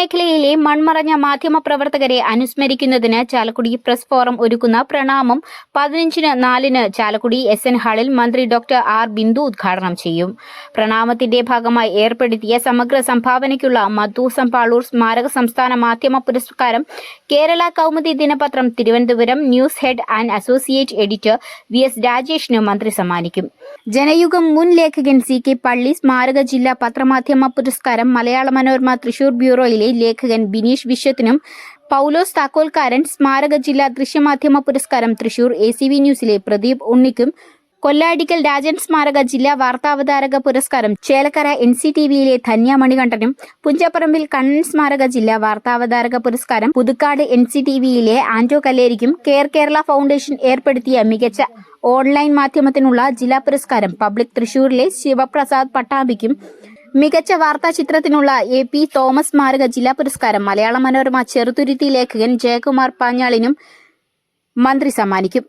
മേഖലയിലെ മൺമറഞ്ഞ മാധ്യമപ്രവർത്തകരെ അനുസ്മരിക്കുന്നതിന് Chalakudy press forum ഒരുക്കുന്ന പ്രണാമം പതിനഞ്ചിന് നാലിന് ചാലക്കുടി എസ് എൻ ഹാളിൽ മന്ത്രി ഡോക്ടർ ആർ ബിന്ദു ഉദ്ഘാടനം ചെയ്യും. പ്രണാമത്തിന്റെ ഭാഗമായി ഏർപ്പെടുത്തിയ സമഗ്ര സംഭാവനയ്ക്കുള്ള മധു സമ്പാളൂർ സ്മാരക സംസ്ഥാന മാധ്യമ പുരസ്കാരം കേരള കൗമുദി ദിനപത്രം Thiruvananthapuram news head and associate editor V S രാജേഷിന് മന്ത്രി സമ്മാനിക്കും. ജനയുഗം മുൻ ലേഖകൻ സി കെ പള്ളി സ്മാരക ജില്ലാ പത്രമാധ്യമ പുരസ്കാരം മലയാള മനോരമ തൃശൂർ ബ്യൂറോയിലെ ലേഖകൻ ബിനീഷ് വിശ്വത്തിനും പൗലോസ് താക്കോൽക്കാരൻ സ്മാരക ജില്ലാ ദൃശ്യമാധ്യമ പുരസ്കാരം തൃശൂർ എ ന്യൂസിലെ പ്രദീപ് ഉണ്ണിക്കും കൊല്ലാടിക്കൽ രാജൻ സ്മാരക ജില്ലാ വാർത്താവതാരക പുരസ്കാരം ചേലക്കര എൻ സി ടി വിയിലെ ധന്യ മണികണ്ഠനും പുഞ്ചപ്പറമ്പിൽ കണ്ണൻ സ്മാരക ജില്ലാ വാർത്താവതാരക പുരസ്കാരം പുതുക്കാട് എൻ സി ടി വിയിലെ ആന്റോ കല്ലേരിക്കും കെയർ കേരള ഫൗണ്ടേഷൻ ഏർപ്പെടുത്തിയ മികച്ച ഓൺലൈൻ മാധ്യമത്തിനുള്ള ജില്ലാ പുരസ്കാരം പബ്ലിക് തൃശൂരിലെ ശിവപ്രസാദ് പട്ടാമ്പിക്കും മികച്ച വാർത്താ ചിത്രത്തിനുള്ള എ പി തോമസ് സ്മാരക ജില്ലാ പുരസ്കാരം മലയാള മനോരമ ചെറുതുരുത്തി ലേഖകൻ ജയകുമാർ പാഞ്ഞാളിനും മന്ത്രി സമ്മാനിക്കും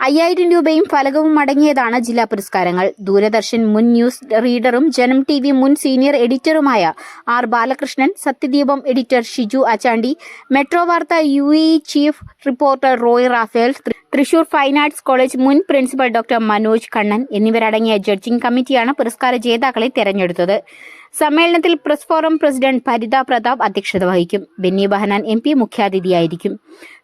അയ്യായിരം രൂപയും ഫലകവും അടങ്ങിയതാണ് ജില്ലാ പുരസ്കാരങ്ങൾ. ദൂരദർശൻ മുൻ ന്യൂസ് റീഡറും ജനം ടി വി മുൻ senior എഡിറ്ററുമായ R Balakrishnan Sathyadeepam editor Shiju Achandi metro Vartha U A chief reporter Roy Raphael Thrissur fine arts college മുൻ പ്രിൻസിപ്പൽ ഡോക്ടർ മനോജ് കണ്ണൻ എന്നിവരടങ്ങിയ ജഡ്ജിംഗ് കമ്മിറ്റിയാണ് പുരസ്കാര ജേതാക്കളെ തെരഞ്ഞെടുത്തത്. സമ്മേളനത്തിൽ press forum president Bharitha Prathap അധ്യക്ഷത വഹിക്കും. Benny Behanan M P മുഖ്യാതിഥിയായിരിക്കും.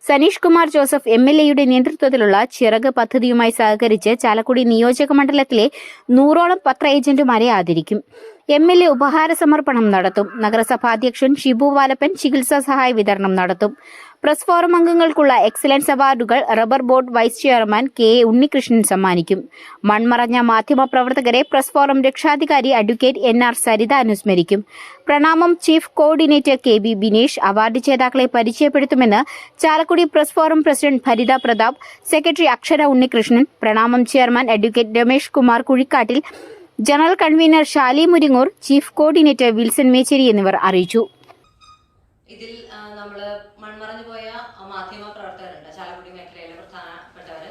Saneesh Kumar Joseph M L എയുടെ നേതൃത്വത്തിലുള്ള ചിറക് പദ്ധതിയുമായി സഹകരിച്ച് ചാലക്കുടി നിയോജക മണ്ഡലത്തിലെ നൂറോളം പത്ര ഏജന്റുമാരെ ആദരിക്കും. എം എൽ എ ഉപഹാര സമർപ്പണം നടത്തും. നഗരസഭാ അധ്യക്ഷൻ ഷിബു വാലപ്പൻ ചികിത്സാ സഹായ വിതരണം നടത്തും. പ്രസ് ഫോറം അംഗങ്ങൾക്കുള്ള എക്സലൻസ് അവാർഡുകൾ rubber board vice chairman K A Unnikrishnan സമ്മാനിക്കും. മൺമറഞ്ഞ മാധ്യമ പ്രവർത്തകരെ പ്രസ് ഫോറം രക്ഷാധികാരി advocate N R Saritha അനുസ്മരിക്കും. Pranamam chief coordinator K B Binesh award ജേതാക്കളെ പരിചയപ്പെടുത്തുമെന്ന് Chalakudy press forum president Bharitha Prathap secretary Akshara Unnikrishnan Pranamam chairman advocate Ramesh Kumar Kuzhikattil general convener Shali Muringoor chief coordinator Wilson Mecheri എന്നിവർ അറിയിച്ചു. ഇതിൽ നമ്മൾ മൺമറഞ്ഞു പോയ മാധ്യമ പ്രവർത്തകരുണ്ട്. ചാലക്കുടി മേഖലയിലെ പ്രധാനപ്പെട്ടവർ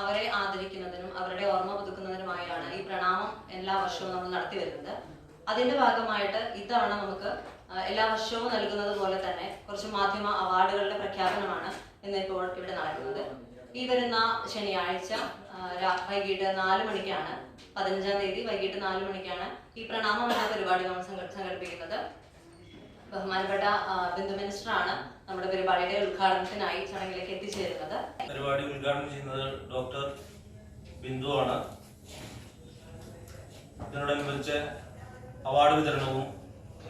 അവരെ ആദരിക്കുന്നതിനും അവരുടെ ഓർമ്മ പുതുക്കുന്നതിനുമായാണ് ഈ പ്രണാമം എല്ലാ വർഷവും നമ്മൾ നടത്തി വരുന്നത്. അതിന്റെ ഭാഗമായിട്ട് ഇത്തവണ നമുക്ക് എല്ലാ വർഷവും നൽകുന്നത് പോലെ തന്നെ കുറച്ച് മാധ്യമ അവാർഡുകളുടെ പ്രഖ്യാപനമാണ് ഇന്നിപ്പോൾ ഇവിടെ നടക്കുന്നത്. ഈ വരുന്ന ശനിയാഴ്ച വൈകിട്ട് നാല് മണിക്കാണ് പതിനഞ്ചാം തീയതി വൈകിട്ട് നാല് മണിക്കാണ് ഈ പ്രണാമം പരിപാടി നമ്മൾ സംഘടിപ്പിക്കുന്നത്. ബഹുമാനപ്പെട്ട ബിന്ദു മിനിസ്റ്റർ ആണ് നമ്മുടെ പരിപാടിയുടെ ഉദ്ഘാടനത്തിനായി ചടങ്ങിലേക്ക് എത്തിച്ചേരുന്നത്. പരിപാടി ഉദ്ഘാടനം ചെയ്യുന്നത് ഡോക്ടർ ബിന്ദു ആണ്. ഇതിനോടനുബന്ധിച്ച് അവാർഡ് വിതരണവും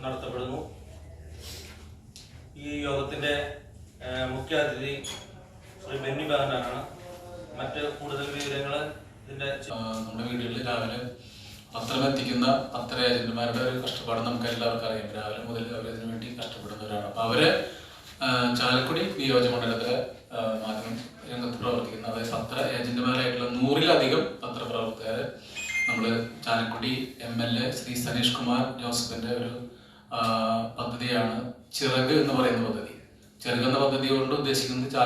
നടത്തപ്പെടുന്നു. ഈ യോഗത്തിന്റെ മുഖ്യ അതിഥി ശ്രീ ബെന്നി ബഹനാണ് മറ്റ് കൂടുതൽ വിവരങ്ങൾ ഇതിന്റെ നമ്മുടെ വീടുകളിൽ രാവിലെ പത്രം എത്തിക്കുന്ന പത്ര ഏജന്റുമാരുടെ ഒരു കഷ്ടപ്പാട് നമുക്ക് എല്ലാവർക്കും അറിയാം. രാവിലെ മുതൽ അവർ ഇതിനു വേണ്ടി കഷ്ടപ്പെടുന്നവരാണ്. അപ്പൊ അവർ ചാലക്കുടി നിയോജകമണ്ഡലത്തിലെ മണ്ഡലത്തിലെ മാധ്യമ രംഗത്ത് പ്രവർത്തിക്കുന്ന അതായത് പത്ര ഏജന്റുമാരായിട്ടുള്ള നൂറിലധികം പത്രപ്രവർത്തകർ നമ്മൾ Chalakudy M L A Shri Saneesh Kumar ജോസഫിന്റെ ഒരു പദ്ധതിയാണ് ചിറക് എന്ന് പറയുന്ന പദ്ധതി. ചിറക് എന്ന പദ്ധതി കൊണ്ട് ഉദ്ദേശിക്കുന്നത്